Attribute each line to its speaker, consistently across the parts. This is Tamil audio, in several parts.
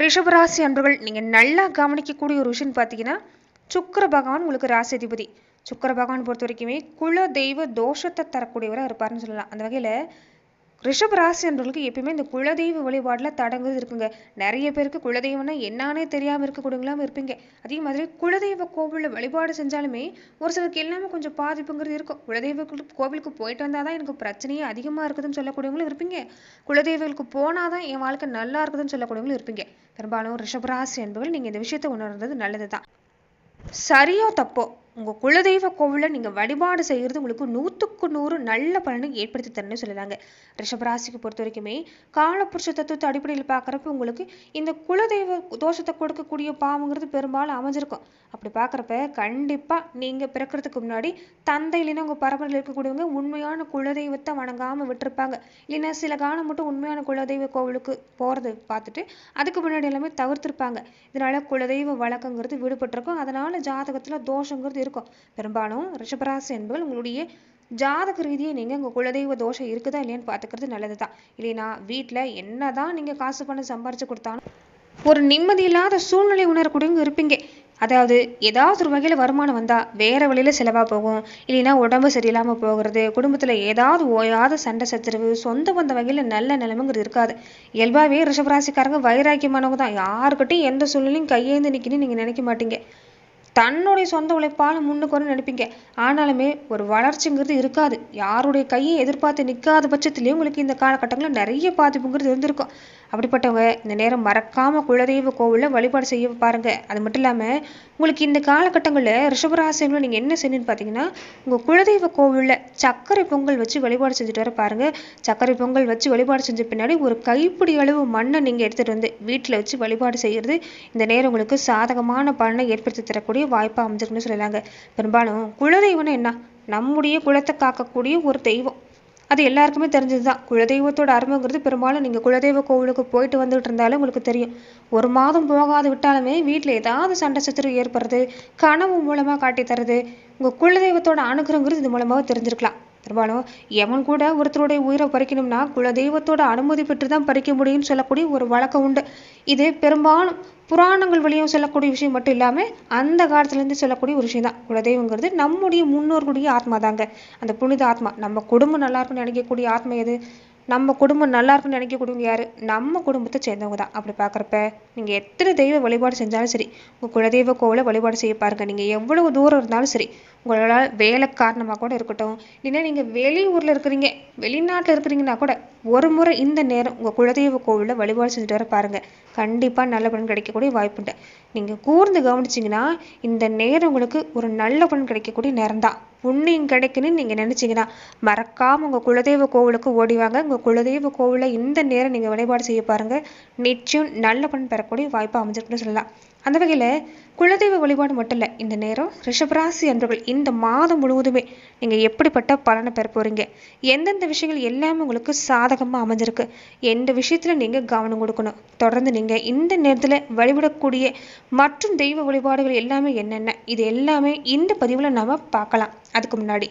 Speaker 1: ரிஷபராசி அன்பர்கள் நீங்கள் நல்லா கவனிக்கக்கூடிய ஒரு விஷயம் பார்த்தீங்கன்னா சுக்கர பகவான் உங்களுக்கு ராசி அதிபதி சுக்கிர பகவான் பொறுத்த வரைக்குமே குல தெய்வ தோஷத்தை தரக்கூடியவராக இருப்பாருன்னு சொல்லலாம். அந்த வகையில் ரிஷப ராசி அன்பர்களுக்கு எப்பயுமே இந்த குலதெய்வ வழிபாட்டில் தடங்குறது இருக்குங்க. நிறைய பேருக்கு குலதெய்வம்னா என்னானே தெரியாமல் இருக்கக்கூடியவங்களாம் இருப்பீங்க. அதே மாதிரி குலதெய்வ கோவிலில் வழிபாடு செஞ்சாலுமே ஒரு சிலருக்கு எல்லாமே கொஞ்சம் பாதிப்புங்கிறது இருக்கும். குலதெய்வ கோவிலுக்கு போயிட்டு வந்தால் தான் எனக்கு பிரச்சனையே அதிகமாக இருக்குதுன்னு சொல்லக்கூடியவங்களும் இருப்பீங்க. குலதெய்வங்களுக்கு போனால் தான் என் வாழ்க்கை நல்லா இருக்குதுன்னு சொல்லக்கூடியவங்களும் இருப்பீங்க. பெரும்பாலும் ரிஷபராசி என்பவர்கள் நீங்கள் இந்த விஷயத்தை உணர்ந்தது நல்லது தான் சரியோ தப்போ உங்கள் குலதெய்வ கோவிலில் நீங்கள் வழிபாடு செய்கிறது உங்களுக்கு நூற்றுக்கு நூறு நல்ல பலனை ஏற்படுத்தி தரணும்னு சொல்லுறாங்க. ரிஷபராசிக்கு பொறுத்த வரைக்குமே காலப்புருஷ தத்துவத்தை அடிப்படையில் பார்க்குறப்ப உங்களுக்கு இந்த குலதெய்வ தோஷத்தை கொடுக்கக்கூடிய பாவங்கிறது பெரும்பாலும் அமைஞ்சிருக்கும். அப்படி பார்க்குறப்ப கண்டிப்பாக நீங்கள் பிறக்கிறதுக்கு முன்னாடி தந்தை இல்லைன்னா உங்கள் பரம்பரையில் இருக்கக்கூடியவங்க உண்மையான குலதெய்வத்தை வணங்காமல் விட்டுருப்பாங்க. இல்லைன்னா சில காலம் மட்டும் உண்மையான குலதெய்வ கோவிலுக்கு போகிறது பார்த்துட்டு அதுக்கு முன்னாடி எல்லாமே தவிர்த்துருப்பாங்க. இதனால குலதெய்வ வழக்கங்கிறது விடுபட்டிருக்கும். அதனால ஜாதகத்தில் தோஷங்கிறது இருக்கும். பெரும்பாலும் ரிஷபராசி என்பது உங்களுடைய ஜாதக ரீதியை நீங்கள் உங்கள் குலதெய்வ தோஷம் இருக்குதா இல்லையான்னு பார்த்துக்கிறது நல்லது தான் இல்லைன்னா வீட்டில் என்னதான் நீங்கள் காசு பணம் சம்பாரிச்சு கொடுத்தாலும் ஒரு நிம்மதி இல்லாத சூழ்நிலை உணரக்கூடியவங்க இருப்பீங்க. அதாவது ஏதாவது ஒரு வகையில் வருமானம் வந்தால் வேறு வழியில் செலவாக போகும். இல்லைன்னா உடம்பு சரியில்லாமல் போகிறது குடும்பத்தில் ஏதாவது ஓயாத சண்டை சச்சரவு சொந்த பந்த வகையில் நல்ல நிலைமைங்கிறது இருக்காது. இயல்பாகவே ரிஷபராசிக்காரங்க வைராக்கியமானவங்க தான். யாருக்கிட்டையும் எந்த சூழ்நிலையும் கையேந்து நிற்கணும்னு நீங்கள் நினைக்க மாட்டீங்க. தன்னுடைய சொந்த உழைப்பால் முன்னுக்கு வந்து நினைப்பீங்க. ஆனாலுமே ஒரு வளர்ச்சிங்கிறது இருக்காது. யாருடைய கையை எதிர்பார்த்து நிற்காத பட்சத்துலேயும் உங்களுக்கு இந்த காலகட்டங்களில் நிறைய பாதிப்புங்கிறது இருந்திருக்கும் அப்படிப்பட்டவங்க இந்த நேரம் மறக்காம குலதெய்வ கோவிலில் வழிபாடு செய்ய பாருங்க. அது மட்டும் இல்லாமல் உங்களுக்கு இந்த காலகட்டங்களில் ரிஷபராசியில் நீங்கள் என்ன செய்யணும்னு பார்த்தீங்கன்னா உங்கள் குலதெய்வ கோவிலில் சர்க்கரை பொங்கல் வச்சு வழிபாடு செஞ்சுட்டு வர பாருங்க. சர்க்கரை பொங்கல் வச்சு வழிபாடு செஞ்ச பின்னாடி ஒரு கைப்பிடி அளவு மண்ணை நீங்கள் எடுத்துகிட்டு வந்து வீட்டில் வச்சு வழிபாடு செய்கிறது இந்த நேரம் உங்களுக்கு சாதகமான பலனை ஏற்படுத்தி தரக்கூடிய வாய்ப்பு அமைஞ்சிருக்குன்னு சொல்லலாங்க பெரும்பாலும் குலதெய்வம்னு என்ன? நம்முடைய குலத்தை காக்கக்கூடிய ஒரு தெய்வம். அது எல்லாருக்குமே தெரிஞ்சது தான் குலதெய்வத்தோட அருமைங்கிறது பெரும்பாலும் நீங்கள் குலதெய்வ கோவிலுக்கு போயிட்டு வந்துட்டு இருந்தாலும் உங்களுக்கு தெரியும். ஒரு மாதம் போகாது விட்டாலுமே வீட்டில் ஏதாவது சண்டை சச்சரவு ஏற்படுறது கனவு மூலமாக காட்டி தர்றது உங்கள் குலதெய்வத்தோட அனுகிரகங்கிறது இது மூலமாக தெரிஞ்சிருக்கலாம். பெரும்பாலும் எவன் கூட ஒருத்தருடைய உயிரை பறிக்கணும்னா குலதெய்வத்தோட அனுமதி பெற்று தான் பறிக்க முடியும்னு சொல்லக்கூடிய ஒரு வழக்கம் உண்டு. இது பெரும்பாலும் புராணங்கள் வழியும் சொல்லக்கூடிய விஷயம் மட்டும் இல்லாமல் அந்த காலத்துலேருந்து சொல்லக்கூடிய ஒரு விஷயம் தான். குலதெய்வங்கிறது நம்முடைய முன்னோர்களுடைய ஆத்மா தாங்க அந்த புனித ஆத்மா நம்ம குடும்பம் நல்லா இருக்குன்னு நினைக்கக்கூடிய ஆத்மா எது? நம்ம குடும்பம் நல்லா இருக்குன்னு நினைக்கக்கூடியவங்க யார்? நம்ம குடும்பத்தை சேர்ந்தவங்க தான். அப்படி பார்க்குறப்ப நீங்கள் எத்தனை தெய்வ வழிபாடு செஞ்சாலும் சரி உங்கள் குலதெய்வ கோவிலை வழிபாடு செய்ய பாருங்கள் நீங்கள் எவ்வளவு தூரம் இருந்தாலும் சரி உங்களால் வேலை காரணமாக கூட இருக்கட்டும் இல்லைன்னா நீங்கள் வெளியூரில் இருக்கிறீங்க வெளிநாட்டில் இருக்கிறீங்கன்னா கூட ஒரு முறை இந்த நேரம் உங்கள் குலதெய்வ கோவிலில் வழிபாடு செஞ்சுட்டு வர பாருங்கள் கண்டிப்பாக நல்ல பலன் கிடைக்கக்கூடிய வாய்ப்புண்டு. நீங்கள் கூர்ந்து கவனிச்சிங்கன்னா இந்த நேரம் உங்களுக்கு ஒரு நல்ல பலன் கிடைக்கக்கூடிய நேரம் தான் புண்ணியம் கிடைக்குன்னு நீங்கள் நினச்சிங்கன்னா மறக்காமல் உங்கள் குலதெய்வ கோவிலுக்கு ஓடிவாங்க உங்கள் குலதெய்வ கோவிலில் இந்த நேரம் நீங்கள் வழிபாடு செய்ய பாருங்க. நிச்சயம் நல்ல பலன் பெறக்கூடிய வாய்ப்பு அமைஞ்சிருக்குன்னு சொல்லலாம். அந்த வகையில் குலதெய்வ வழிபாடு மட்டும் இல்லை இந்த நேரம் ரிஷபராசி அன்பர்கள் இந்த மாதம் முழுவதுமே நீங்கள் எப்படிப்பட்ட பலனை பெற போகிறீங்க எந்தெந்த விஷயங்கள் எல்லாமே உங்களுக்கு சாதகமாக அமைஞ்சிருக்கு? எந்த விஷயத்தில் நீங்கள் கவனம் கொடுக்கணும்? தொடர்ந்து நீங்கள் இந்த நேரத்தில் வழிபடக்கூடிய மற்றும் தெய்வ வழிபாடுகள் எல்லாமே என்னென்ன? இது எல்லாமே இந்த பதிவில் நாம் பார்க்கலாம். அதுக்கு முன்னாடி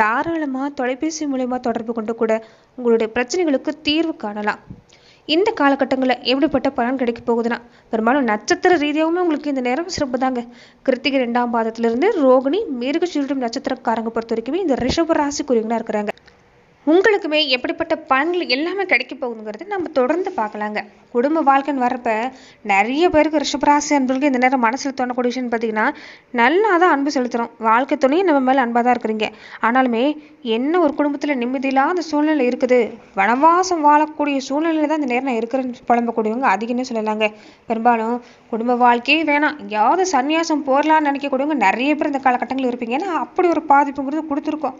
Speaker 1: தாராளமாக தொலைபேசி மூலயமா தொடர்பு கொண்டு கூட உங்களுடைய பிரச்சனைகளுக்கு தீர்வு காணலாம். இந்த காலகட்டங்களில் எப்படிப்பட்ட பலன் கிடைக்க போகுதுன்னா பெரும்பாலும் நட்சத்திர ரீதியாகவுமே உங்களுக்கு இந்த நேரம் சிறப்பு தாங்க. கிருத்திகை ரெண்டாம் பாதத்திலிருந்து ரோகிணி மிருகசீரிடம் நட்சத்திரக்காரங்க பொறுத்த வரைக்குமே இந்த ரிஷப ராசிக்குரியவங்களாக இருக்கிறாங்க. உங்களுக்குமே எப்படிப்பட்ட பலன்கள் எல்லாமே கிடைக்க போகுதுங்கிறது நம்ம தொடர்ந்து பார்க்கலாங்க. குடும்ப வாழ்க்கைன்னு வர்றப்ப நிறைய பேருக்கு ரிஷபராசி அன்பர்களுக்கு இந்த நேரம் மனசில் தோணக்கூடிய விஷயம்னு பார்த்தீங்கன்னா நல்லா தான் அன்பு செலுத்துகிறோம் வாழ்க்கை துணையும் நம்ம மேலே அன்பாக தான் இருக்கிறீங்க. ஆனாலுமே என்ன ஒரு குடும்பத்தில் நிம்மதியில்லாத சூழ்நிலை இருக்குது? வனவாசம் வாழக்கூடிய சூழ்நிலையில் தான் இந்த நேரம் நான் இருக்கிறேன்னு புலம்பக்கூடியவங்க அதிகம்னு சொல்லலாங்க. பெரும்பாலும் குடும்ப வாழ்க்கையே வேணாம். எங்கேயாவது சன்னியாசம் போடலான்னு நினைக்கக்கூடியவங்க நிறைய பேர் இந்த காலகட்டங்களில் இருப்பீங்க. ஏன்னா அப்படி ஒரு பாதிப்புங்கிறது கொடுத்துருக்கோம்.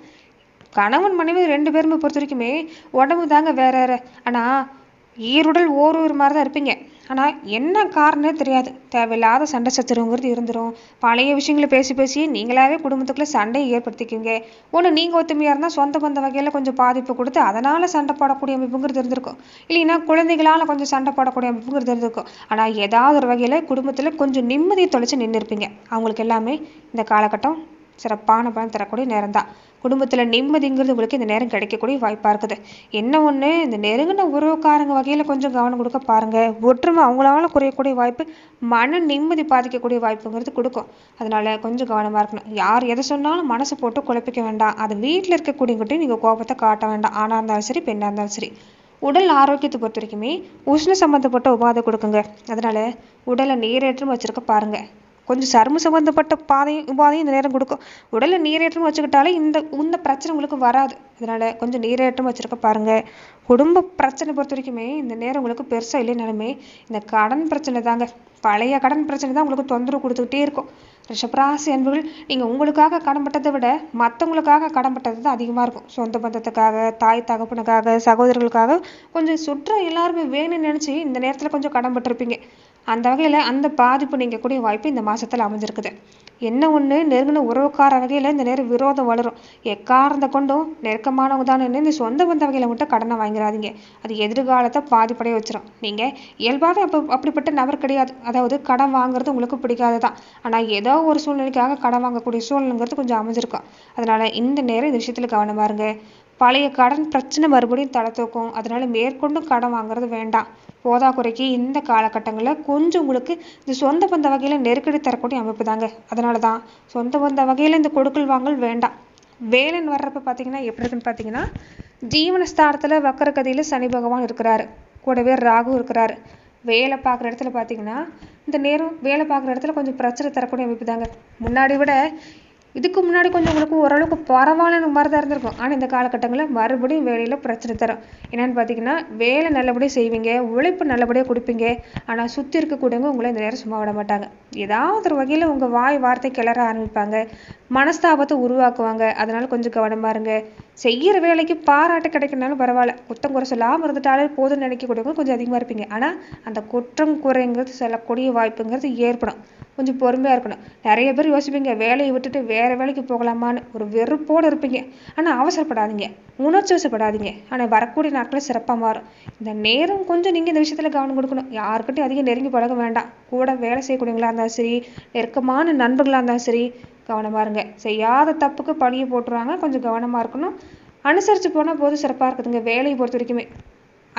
Speaker 1: கணவன் மனைவி ரெண்டு பேருமே பொறுத்த வரைக்குமே உடம்பு தாங்க வேற வேற ஆனால் ஈருடல் ஓரூர் மாதிரி தான் இருப்பீங்க. ஆனால் என்ன காரணமே தெரியாது. தேவையில்லாத சண்டை சத்துருங்கிறது இருந்துரும். பழைய விஷயங்களை பேசி பேசி நீங்களாவே குடும்பத்துக்குள்ளே சண்டையை ஏற்படுத்திக்குவீங்க. ஒன்று நீங்கள் ஒத்துமையாக இருந்தால் சொந்த பந்த வகையில் கொஞ்சம் பாதிப்பு கொடுத்து அதனால் சண்டை போடக்கூடிய அமைப்புங்கிறது இருந்திருக்கும். இல்லைன்னா குழந்தைகளால் கொஞ்சம் சண்டை போடக்கூடிய அமைப்புங்கிறது இருந்திருக்கும். ஆனால் ஏதாவது ஒரு வகையில் குடும்பத்தில் கொஞ்சம் நிம்மதியை தொலைச்சி நின்று இருப்பீங்க அவங்களுக்கு எல்லாமே இந்த காலகட்டம் சிறப்பான பலன் தரக்கூடிய நேரம் தான் குடும்பத்தில் நிம்மதிங்கிறது உங்களுக்கு இந்த நேரம் கிடைக்கக்கூடிய வாய்ப்பாக இருக்குது. என்ன ஒன்று இந்த நெருங்கின உறவுக்காரங்க வகையில் கொஞ்சம் கவனம் கொடுக்க பாருங்கள் ஒற்றுமை அவங்களால குறையக்கூடிய வாய்ப்பு மன நிம்மதி பாதிக்கக்கூடிய வாய்ப்புங்கிறது கொடுக்கும். அதனால கொஞ்சம் கவனமாக இருக்கணும். யார் எதை சொன்னாலும் மனசு போட்டு குழப்பிக்க வேண்டாம். அது வீட்டில் இருக்கக்கூடியவங்ககிட்டையும் நீங்கள் கோபத்தை காட்ட வேண்டாம். ஆணாக இருந்தாலும் சரி பெண்ணாக இருந்தாலும் சரி. உடல் ஆரோக்கியத்தை பொறுத்த வரைக்குமே உஷ்ண சம்மந்தப்பட்ட உபாதை கொடுக்குங்க. அதனால் உடலை நீரேற்றம் வச்சிருக்க பாருங்கள் கொஞ்சம் சரும சம்மந்தப்பட்ட பாதையும் உபாதையும் இந்த நேரம் கொடுக்கும். உடலில் நீரேற்றம் வச்சுக்கிட்டாலே இந்த இந்த பிரச்சனை உங்களுக்கு வராது. அதனால் கொஞ்சம் நீரேற்றம் வச்சுருக்க பாருங்கள் குடும்ப பிரச்சனை பொறுத்த வரைக்குமே இந்த நேரம் உங்களுக்கு பெருசாக இல்லைனாலுமே இந்த கடன் பிரச்சனை தாங்க. பழைய கடன் பிரச்சனை தான் உங்களுக்கு தொந்தரவு கொடுத்துக்கிட்டே இருக்கும். ரிஷபராசி அன்புகள் நீங்கள் உங்களுக்காக கடன்பட்டதை விட மற்றவங்களுக்காக கடன்பட்டது தான் அதிகமாக இருக்கும். சொந்த பந்தத்துக்காக தாய் தகப்பனுக்காக சகோதரர்களுக்காக கொஞ்சம் சுற்ற எல்லாருமே வேணும்னு நினச்சி இந்த நேரத்தில் கொஞ்சம் கடன்பட்டிருப்பீங்க அந்த வகையில் அந்த பாதிப்பு நீங்கள் கூடிய வாய்ப்பு இந்த மாதத்தில் அமைஞ்சிருக்குது. என்ன ஒன்று நெருங்கின உறவுக்கார வகையில் இந்த நேரம் விரோதம் வளரும். எக்காரந்த கொண்டும் நெருக்கமானவங்க தான் இந்த சொந்த பந்த வகையில் மட்டும் கடனை வாங்கிடாதீங்க அது எதிர்காலத்தை பாதிப்படைய வச்சிடும் நீங்கள் இயல்பாகவே அப்போ அப்படிப்பட்ட நபர் கிடையாது. அதாவது கடன் வாங்குறது உங்களுக்கு பிடிக்காது தான் ஆனால் ஏதோ ஒரு சூழ்நிலைக்காக கடன் வாங்கக்கூடிய சூழ்நிலைங்கிறது கொஞ்சம் அமைஞ்சிருக்கும். அதனால் இந்த நேரம் இந்த விஷயத்தில் கவனமாக இருங்க. பழைய கடன் பிரச்சனை மறுபடியும் தலை தூக்கும். அதனால மேற்கொண்டும் கடன் வாங்குறது வேண்டாம். போதா குறைக்கு இந்த காலகட்டங்களில் கொஞ்சம் உங்களுக்கு இந்த சொந்த பந்த வகையில் நெருக்கடி தரக்கூடிய அமைப்பு தாங்க. அதனால தான் சொந்த பந்த வகையில் இந்த கொடுக்கல் வாங்கல் வேண்டாம். வேலைன்னு வர்றப்ப பார்த்தீங்கன்னா எப்படி இருக்குன்னு பார்த்தீங்கன்னா ஜீவனஸ்தானத்தில் வக்கரகதியில் சனி பகவான் இருக்கிறாரு. கூடவே ராகு இருக்கிறாரு. வேலை பார்க்குற இடத்துல பார்த்தீங்கன்னா இந்த நேரம் வேலை பார்க்குற இடத்துல கொஞ்சம் பிரச்சனை தரக்கூடிய அமைப்பு தாங்க. முன்னாடி விட இதுக்கு முன்னாடி கொஞ்சம் உங்களுக்கு ஓரளவுக்கு பரவாயில்லன்னு மாதிரி தான் இருந்திருக்கும். ஆனால் இந்த காலகட்டங்களில் மறுபடியும் வேலையில் பிரச்சனை தரும். என்னென்னு பார்த்தீங்கன்னா வேலை நல்லபடியாக செய்வீங்க உழைப்பு நல்லபடியாக கொடுப்பீங்க. ஆனால் சுற்றி இருக்கக்கூடியவங்க உங்களை இந்த நேரம் சும்மா விட மாட்டாங்க. ஏதாவது ஒரு வகையில் உங்கள் வாய் வார்த்தை கிளற ஆரம்பிப்பாங்க. மனஸ்தாபத்தை உருவாக்குவாங்க. அதனால் கொஞ்சம் கவனமா இருங்க. செய்கிற வேலைக்கு பாராட்டு கிடைக்கணும்னாலும் பரவாயில்ல. குத்தம் குறை சொல்லாமல் இருந்துட்டாலே போதும்னு நினைக்கக்கூடியவங்க கொஞ்சம் அதிகமாக இருப்பீங்க. ஆனால் அந்த குற்றம் குறைங்கிறது சொல்லக்கூடிய வாய்ப்புங்கிறது ஏற்படும். கொஞ்சம் பொறுமையாக இருக்கணும். நிறைய பேர் யோசிப்பீங்க வேலையை விட்டுட்டு வேறு வேலைக்கு போகலாமான்னு. ஒரு வெறுப்போடு இருப்பீங்க. ஆனால் அவசரப்படாதீங்க. உணர்ச்சி வசப்படாதீங்க ஆனால் வரக்கூடிய நாட்களில் சிறப்பாக மாறும். இந்த நேரம் கொஞ்சம் நீங்கள் இந்த விஷயத்தில் கவனம் கொடுக்கணும். யாருக்கிட்டையும் அதிகம் நெருங்கி பழக வேண்டாம். கூட வேலை செய்யக்கூடியவங்களா இருந்தாலும் சரி நெருக்கமான நண்பர்களாக இருந்தாலும் சரி கவனமாக இருங்க. செய்யாத தப்புக்கு பழியை போட்டுருவாங்க கொஞ்சம் கவனமாக இருக்கணும். அனுசரித்து போனால் போதும். சிறப்பாக இருக்குதுங்க. வேலையை பொறுத்த வரைக்குமே.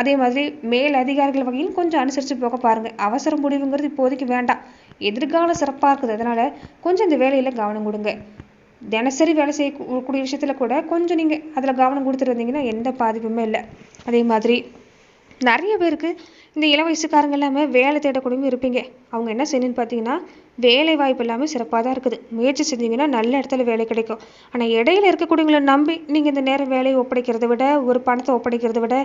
Speaker 1: அதே மாதிரி மேல் அதிகாரிகள் வகையில் கொஞ்சம் அனுசரித்து போக பாருங்கள் அவசர முடிவுங்கிறது இப்போதைக்கு வேண்டாம். எதிர்காலம் சிறப்பாக இருக்குது. அதனால கொஞ்சம் இந்த வேலையில் கவனம் கொடுங்க. தினசரி வேலை செய்யக்கூடிய விஷயத்துல கூட கொஞ்சம் நீங்கள் அதில் கவனம் கொடுத்துட்டு வந்தீங்கன்னா எந்த பாதிப்புமே இல்லை. அதே மாதிரி நிறைய பேருக்கு இந்த இள வயசுக்காரங்க எல்லாமே வேலை தேடக்கூடியவங்க இருப்பீங்க. அவங்க என்ன செய்யணும்னு பார்த்தீங்கன்னா வேலை வாய்ப்பு எல்லாமே சிறப்பாக தான் இருக்குது. முயற்சி செஞ்சீங்கன்னா நல்ல இடத்துல வேலை கிடைக்கும். ஆனால் இடையில இருக்கக்கூடியவங்களை நம்பி நீங்கள் இந்த நேரம் வேலையை ஒப்படைக்கிறத விட ஒரு பணத்தை ஒப்படைக்கிறத விட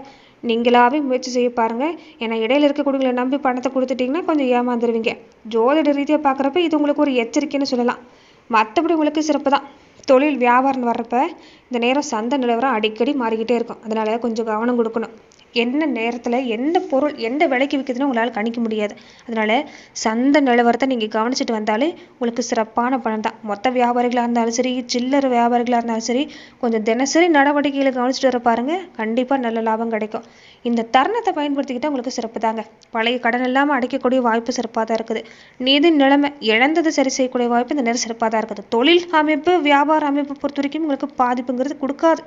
Speaker 1: நீங்களாவே முயற்சி செய்ய பாருங்கள் ஏன்னா இடையில இருக்கக்கூடியவங்களை நம்பி பணத்தை கொடுத்துட்டிங்கன்னா கொஞ்சம் ஏமாந்துருவீங்க. ஜோதிட ரீதியாக பார்க்குறப்ப இது உங்களுக்கு ஒரு எச்சரிக்கைன்னு சொல்லலாம். மற்றபடி உங்களுக்கு சிறப்பு தான். தொழில் வியாபாரம் வர்றப்ப இந்த நேரம் சந்தை நிலவரம் அடிக்கடி மாறிக்கிட்டே இருக்கும். அதனால கொஞ்சம் கவனம் கொடுக்கணும். என்ன நேரத்தில் எந்த பொருள் எந்த விலைக்கு விற்குதுன்னு உங்களால் கணிக்க முடியாது. அதனால சந்தை நிலவரத்தை நீங்கள் கவனிச்சுட்டு வந்தாலே உங்களுக்கு சிறப்பான பணம் தான். மொத்த வியாபாரிகளாக இருந்தாலும் சரி சில்லறை வியாபாரிகளாக இருந்தாலும் சரி கொஞ்சம் தினசரி நடவடிக்கைகளை கவனிச்சுட்டு வர பாருங்கள் கண்டிப்பாக நல்ல லாபம் கிடைக்கும். இந்த தருணத்தை பயன்படுத்திக்கிட்டால் உங்களுக்கு சிறப்பு தாங்க. பழைய கடன் இல்லாமல் அடைக்கக்கூடிய வாய்ப்பு சிறப்பாக தான் இருக்குது. நிதி நிலைமை இழந்தது சரி செய்யக்கூடிய வாய்ப்பு இந்த நேரம் சிறப்பாக தான் இருக்குது. தொழில் அமைப்பு வியாபார அமைப்பு பொறுத்த வரைக்கும் உங்களுக்கு பாதிப்புங்கிறது கொடுக்காது.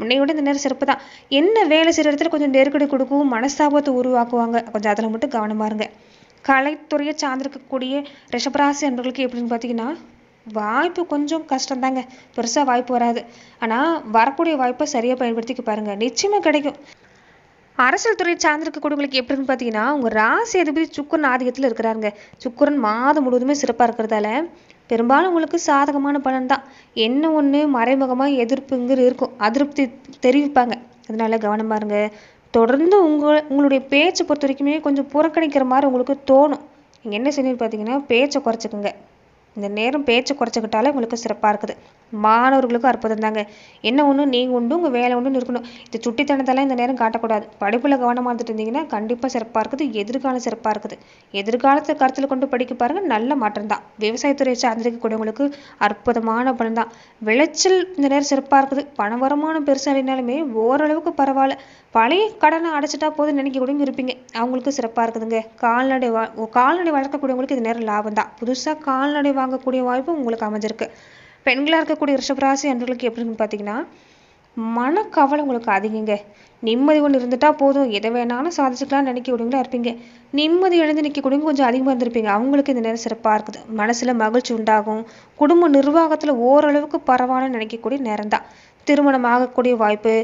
Speaker 1: முன்னையோட இந்த நேரம் சிறப்பு தான். என்ன வேலை செய்கிற இடத்துல கொஞ்சம் நெருக்கடி கொடுக்கும் மனஸ்தாபத்தை உருவாக்குவாங்க. கொஞ்சம் அதில் மட்டும் கவனமா இருங்க. கலைத்துறையை சார்ந்திருக்கக்கூடிய ரிஷபராசி அன்பர்களுக்கு எப்படின்னு பார்த்தீங்கன்னா வாய்ப்பு கொஞ்சம் கஷ்டம்தாங்க. பெருசா வாய்ப்பு வராது. ஆனா வரக்கூடிய வாய்ப்பை சரியா பயன்படுத்திக்க பாருங்க. நிச்சயமாக கிடைக்கும். அரசியல் துறை சார்ந்திருக்கக்கூடியவங்களுக்கு எப்படின்னு பார்த்தீங்கன்னா உங்கள் ராசி அதிபதி சுக்கரன் ஆதிக்கத்தில் இருக்கிறாருங்க. சுக்கரன் மாதம் முழுவதுமே சிறப்பாக இருக்கிறதால பெரும்பாலும் உங்களுக்கு சாதகமான பலன் தான். என்ன ஒன்று மறைமுகமாக எதிர்ப்புங்கிற இருக்கும். அதிருப்தி தெரிவிப்பாங்க. அதனால கவனமாக இருங்க. தொடர்ந்து உங்கள் உங்களுடைய பேச்சை பொறுத்த வரைக்குமே கொஞ்சம் புறக்கணிக்கிற மாதிரி உங்களுக்கு தோணும். நீங்கள் என்ன செய்யணும்னு பார்த்தீங்கன்னா பேச்சை குறைச்சிக்கோங்க. இந்த நேரம் பேச்சை குறைச்சிக்கிட்டாலே உங்களுக்கு சிறப்பாக இருக்குது. மாணவர்களுக்கும் அற்புதம் தாங்க. என்ன ஒன்று நீங்கள் உண்டு உங்கள் வேலை உண்டுன்னு இருக்கணும். இந்த சுட்டித்தனத்தெல்லாம் இந்த நேரம் காட்டக்கூடாது. படிப்பில் கவனமாக இருந்துட்டு இருந்தீங்கன்னா கண்டிப்பாக சிறப்பாக இருக்குது எதிர்காலம் சிறப்பாக இருக்குது. எதிர்காலத்தை கருத்தில் கொண்டு படிக்க பாருங்க நல்ல மாற்றம் தான். விவசாயத்துறையை சார்ந்திருக்கக்கூடியவங்களுக்கு அற்புதமான பலன் தான். விளைச்சல் இந்த நேரம் சிறப்பாக இருக்குது. பண வருமானம் பெருசாக இல்லைனாலுமே ஓரளவுக்கு பரவாயில்ல. பழைய கடனை அடைச்சிட்டா போதும் நினைக்கக்கூடியவங்க இருப்பீங்க. அவங்களுக்கு சிறப்பாக இருக்குதுங்க. கால்நடை வா கால்நடை வளர்க்கக்கூடியவங்களுக்கு இது நேரம் லாபம் தான். புதுசாக கால்நடை வாங்கக்கூடிய வாய்ப்பு உங்களுக்கு அமைஞ்சிருக்கு. பெண்களாக இருக்கக்கூடிய ரிஷபராசி அன்பர்களுக்கு எப்படின்னு பார்த்தீங்கன்னா மனக்கவலை உங்களுக்கு அதிகங்க. நிம்மதி ஒன்று இருந்துட்டா போதும். எதை வேணாலும் சாதிச்சுக்கலாம்னு நினைக்கக்கூடியவங்களா இருப்பீங்க. நிம்மதி இழந்து நிற்கக்கூடியவங்க கொஞ்சம் அதிகமாக இருந்திருப்பீங்க. அவங்களுக்கு இந்த நேரம் சிறப்பாக இருக்குது. மனசில் மகிழ்ச்சி உண்டாகும். குடும்ப நிர்வாகத்தில் ஓரளவுக்கு பரவாயில்ல நினைக்கக்கூடிய நேரம் தான் திருமணம் ஆகக்கூடிய வாய்ப்பு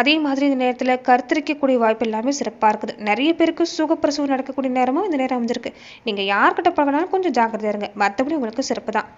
Speaker 1: அதே மாதிரி இந்த நேரத்தில் கருத்தரிக்கக்கூடிய வாய்ப்பு எல்லாமே சிறப்பாக இருக்குது. நிறைய பேருக்கு சுகப்பிரசவம் நடக்கக்கூடிய நேரமும் இந்த நேரம் அமைஞ்சிருக்கு. நீங்கள் யார்கிட்ட பழகினாலும் கொஞ்சம் ஜாக்கிரதையா இருங்க. மற்றபடி உங்களுக்கு சிறப்பு தான்